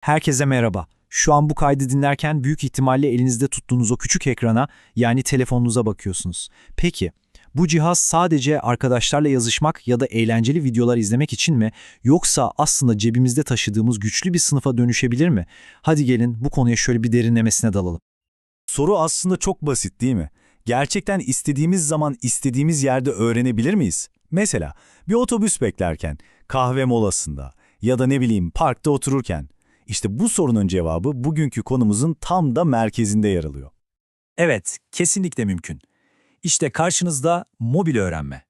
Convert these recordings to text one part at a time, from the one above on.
Herkese merhaba. Şu an bu kaydı dinlerken büyük ihtimalle elinizde tuttuğunuz o küçük ekrana yani telefonunuza bakıyorsunuz. Peki, bu cihaz sadece arkadaşlarla yazışmak ya da eğlenceli videolar izlemek için mi yoksa aslında cebimizde taşıdığımız güçlü bir sınıfa dönüşebilir mi? Hadi gelin bu konuya şöyle bir derinlemesine dalalım. Soru aslında çok basit değil mi? Gerçekten istediğimiz zaman istediğimiz yerde öğrenebilir miyiz? Mesela bir otobüs beklerken, kahve molasında ya da ne bileyim parkta otururken. İşte bu sorunun cevabı bugünkü konumuzun tam da merkezinde yer alıyor. Evet, kesinlikle mümkün. İşte karşınızda mobil öğrenme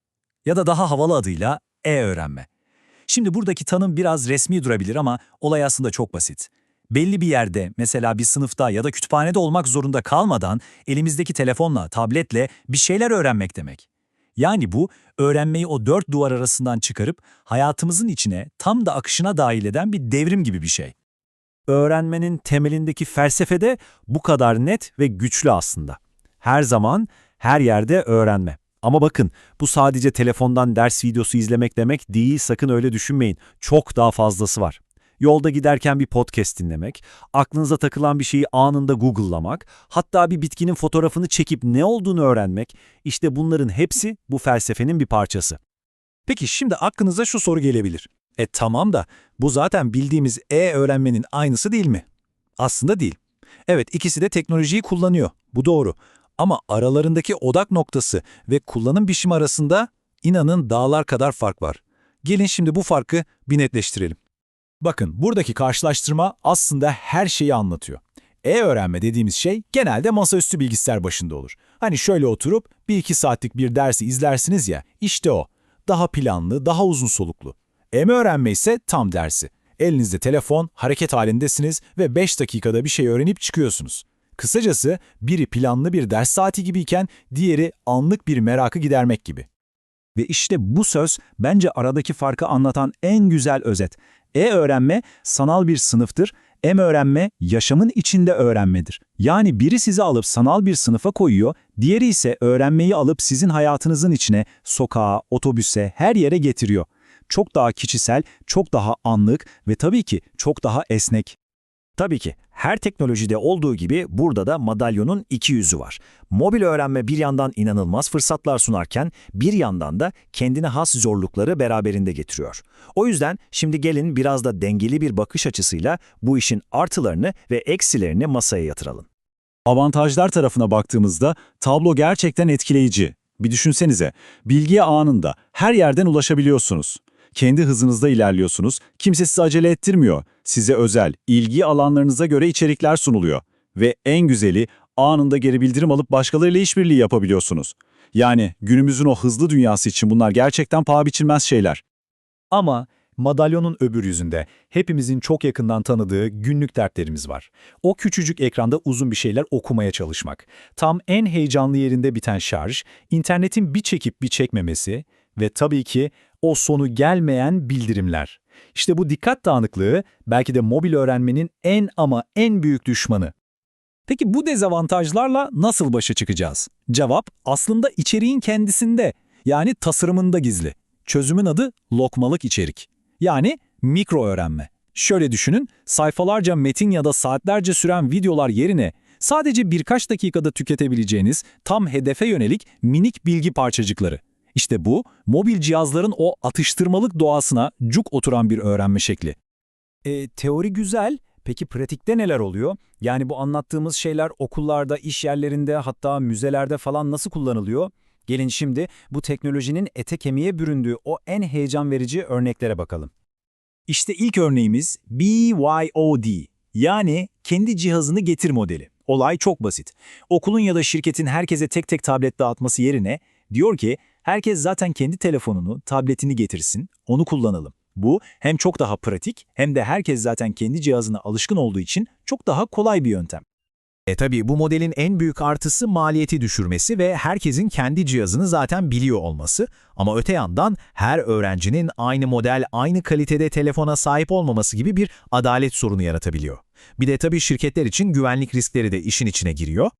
ya da daha havalı adıyla e-öğrenme. Şimdi buradaki tanım biraz resmi durabilir ama olay aslında çok basit. Belli bir yerde, mesela bir sınıfta ya da kütüphanede olmak zorunda kalmadan elimizdeki telefonla, tabletle bir şeyler öğrenmek demek. Yani bu, öğrenmeyi o dört duvar arasından çıkarıp hayatımızın içine tam da akışına dahil eden bir devrim gibi bir şey. Öğrenmenin temelindeki felsefe de bu kadar net ve güçlü aslında. Her zaman, her yerde öğrenme. Ama bakın, bu sadece telefondan ders videosu izlemek demek değil, sakın öyle düşünmeyin. Çok daha fazlası var. Yolda giderken bir podcast dinlemek, aklınıza takılan bir şeyi anında Google'lamak, hatta bir bitkinin fotoğrafını çekip ne olduğunu öğrenmek, işte bunların hepsi bu felsefenin bir parçası. Peki şimdi aklınıza şu soru gelebilir. E tamam da bu zaten bildiğimiz e-öğrenmenin aynısı değil mi? Aslında değil. Evet ikisi de teknolojiyi kullanıyor. Bu doğru. Ama aralarındaki odak noktası ve kullanım biçimi arasında inanın dağlar kadar fark var. Gelin şimdi bu farkı bir netleştirelim. Bakın buradaki karşılaştırma aslında her şeyi anlatıyor. E-öğrenme dediğimiz şey genelde masaüstü bilgisayar başında olur. Hani şöyle oturup 1-2 saatlik bir dersi izlersiniz ya, işte o. Daha planlı, daha uzun soluklu. M-öğrenme ise tam dersi. Elinizde telefon, hareket halindesiniz ve 5 dakikada bir şey öğrenip çıkıyorsunuz. Kısacası biri planlı bir ders saati gibiyken diğeri anlık bir merakı gidermek gibi. Ve işte bu söz bence aradaki farkı anlatan en güzel özet. E-öğrenme sanal bir sınıftır, M-öğrenme yaşamın içinde öğrenmedir. Yani biri sizi alıp sanal bir sınıfa koyuyor, diğeri ise öğrenmeyi alıp sizin hayatınızın içine, sokağa, otobüse, her yere getiriyor. Çok daha kişisel, çok daha anlık ve tabii ki çok daha esnek. Tabii ki her teknolojide olduğu gibi burada da madalyonun iki yüzü var. Mobil öğrenme bir yandan inanılmaz fırsatlar sunarken bir yandan da kendine has zorlukları beraberinde getiriyor. O yüzden şimdi gelin biraz da dengeli bir bakış açısıyla bu işin artılarını ve eksilerini masaya yatıralım. Avantajlar tarafına baktığımızda tablo gerçekten etkileyici. Bir düşünsenize, bilgiye anında, her yerden ulaşabiliyorsunuz. Kendi hızınızda ilerliyorsunuz, kimse sizi acele ettirmiyor. Size özel, ilgi alanlarınıza göre içerikler sunuluyor. Ve en güzeli, anında geri bildirim alıp başkalarıyla işbirliği yapabiliyorsunuz. Yani günümüzün o hızlı dünyası için bunlar gerçekten paha biçilmez şeyler. Ama madalyonun öbür yüzünde hepimizin çok yakından tanıdığı günlük dertlerimiz var. O küçücük ekranda uzun bir şeyler okumaya çalışmak, tam en heyecanlı yerinde biten şarj, internetin bir çekip bir çekmemesi ve tabii ki o sonu gelmeyen bildirimler. İşte bu dikkat dağınıklığı belki de mobil öğrenmenin en ama en büyük düşmanı. Peki bu dezavantajlarla nasıl başa çıkacağız? Cevap aslında içeriğin kendisinde, yani tasarımında gizli. Çözümün adı lokmalık içerik. Yani mikro öğrenme. Şöyle düşünün, sayfalarca metin ya da saatlerce süren videolar yerine sadece birkaç dakikada tüketebileceğiniz tam hedefe yönelik minik bilgi parçacıkları. İşte bu, mobil cihazların o atıştırmalık doğasına cuk oturan bir öğrenme şekli. E, teori güzel. Peki pratikte neler oluyor? Yani bu anlattığımız şeyler okullarda, iş yerlerinde hatta müzelerde falan nasıl kullanılıyor? Gelin şimdi bu teknolojinin ete kemiğe büründüğü o en heyecan verici örneklere bakalım. İşte ilk örneğimiz BYOD yani kendi cihazını getir modeli. Olay çok basit. Okulun ya da şirketin herkese tek tek tablet dağıtması yerine diyor ki herkes zaten kendi telefonunu, tabletini getirsin, onu kullanalım. Bu hem çok daha pratik hem de herkes zaten kendi cihazına alışkın olduğu için çok daha kolay bir yöntem. E tabi bu modelin en büyük artısı maliyeti düşürmesi ve herkesin kendi cihazını zaten biliyor olması. Ama öte yandan her öğrencinin aynı model, aynı kalitede telefona sahip olmaması gibi bir adalet sorunu yaratabiliyor. Bir de tabii şirketler için güvenlik riskleri de işin içine giriyor.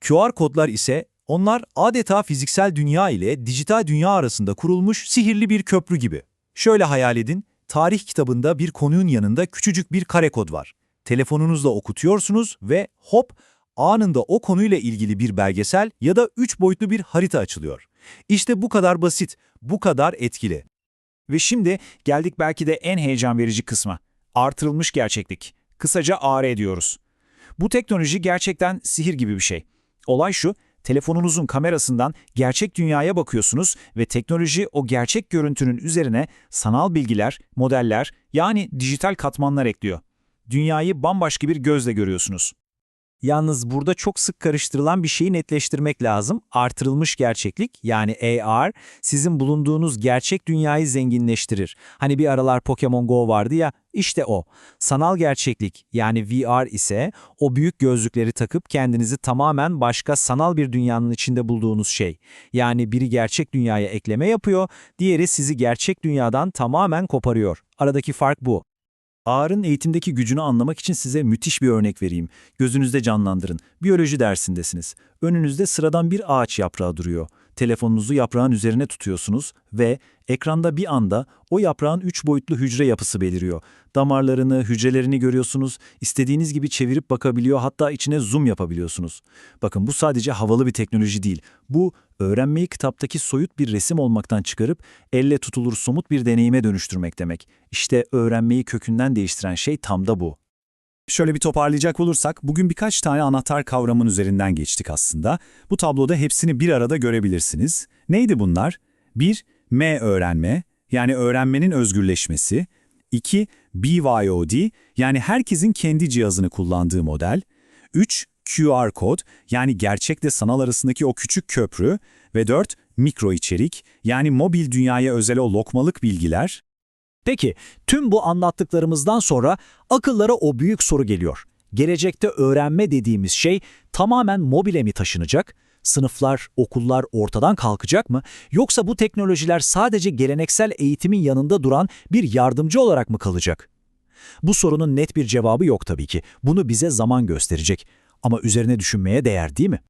QR kodlar ise onlar adeta fiziksel dünya ile dijital dünya arasında kurulmuş sihirli bir köprü gibi. Şöyle hayal edin, tarih kitabında bir konunun yanında küçücük bir kare kod var. telefonunuzla okutuyorsunuz ve hop anında o konuyla ilgili bir belgesel ya da 3 boyutlu bir harita açılıyor. İşte bu kadar basit, bu kadar etkili. Ve şimdi geldik belki de en heyecan verici kısma. Artırılmış gerçeklik. Kısaca AR diyoruz. Bu teknoloji gerçekten sihir gibi bir şey. Olay şu, telefonunuzun kamerasından gerçek dünyaya bakıyorsunuz ve teknoloji o gerçek görüntünün üzerine sanal bilgiler, modeller yani dijital katmanlar ekliyor. Dünyayı bambaşka bir gözle görüyorsunuz. Yalnız burada çok sık karıştırılan bir şeyi netleştirmek lazım. Artırılmış gerçeklik yani AR sizin bulunduğunuz gerçek dünyayı zenginleştirir. Hani bir aralar Pokemon Go vardı ya işte o. Sanal gerçeklik yani VR ise o büyük gözlükleri takıp kendinizi tamamen başka sanal bir dünyanın içinde bulduğunuz şey. Yani biri gerçek dünyaya ekleme yapıyor, diğeri sizi gerçek dünyadan tamamen koparıyor. Aradaki fark bu. Ağrın eğitimdeki gücünü anlamak için size müthiş bir örnek vereyim. Gözünüzde canlandırın. Biyoloji dersindesiniz. Önünüzde sıradan bir ağaç yaprağı duruyor. Telefonunuzu yaprağın üzerine tutuyorsunuz ve ekranda bir anda o yaprağın üç boyutlu hücre yapısı beliriyor. Damarlarını, hücrelerini görüyorsunuz. İstediğiniz gibi çevirip bakabiliyor hatta içine zoom yapabiliyorsunuz. Bakın bu sadece havalı bir teknoloji değil. Bu öğrenmeyi kitaptaki soyut bir resim olmaktan çıkarıp elle tutulur somut bir deneyime dönüştürmek demek. İşte öğrenmeyi kökünden değiştiren şey tam da bu. Şöyle bir toparlayacak olursak, bugün birkaç tane anahtar kavramın üzerinden geçtik aslında. Bu tabloda hepsini bir arada görebilirsiniz. Neydi bunlar? 1. M öğrenme, yani öğrenmenin özgürleşmesi. 2. BYOD, yani herkesin kendi cihazını kullandığı model. 3. QR kod, yani gerçekle sanal arasındaki o küçük köprü. Ve 4. Mikro içerik, yani mobil dünyaya özel o lokmalık bilgiler. Peki, tüm bu anlattıklarımızdan sonra akıllara o büyük soru geliyor. Gelecekte öğrenme dediğimiz şey tamamen mobile mi taşınacak? Sınıflar, okullar ortadan kalkacak mı? Yoksa bu teknolojiler sadece geleneksel eğitimin yanında duran bir yardımcı olarak mı kalacak? Bu sorunun net bir cevabı yok tabii ki. Bunu bize zaman gösterecek. Ama üzerine düşünmeye değer değil mi?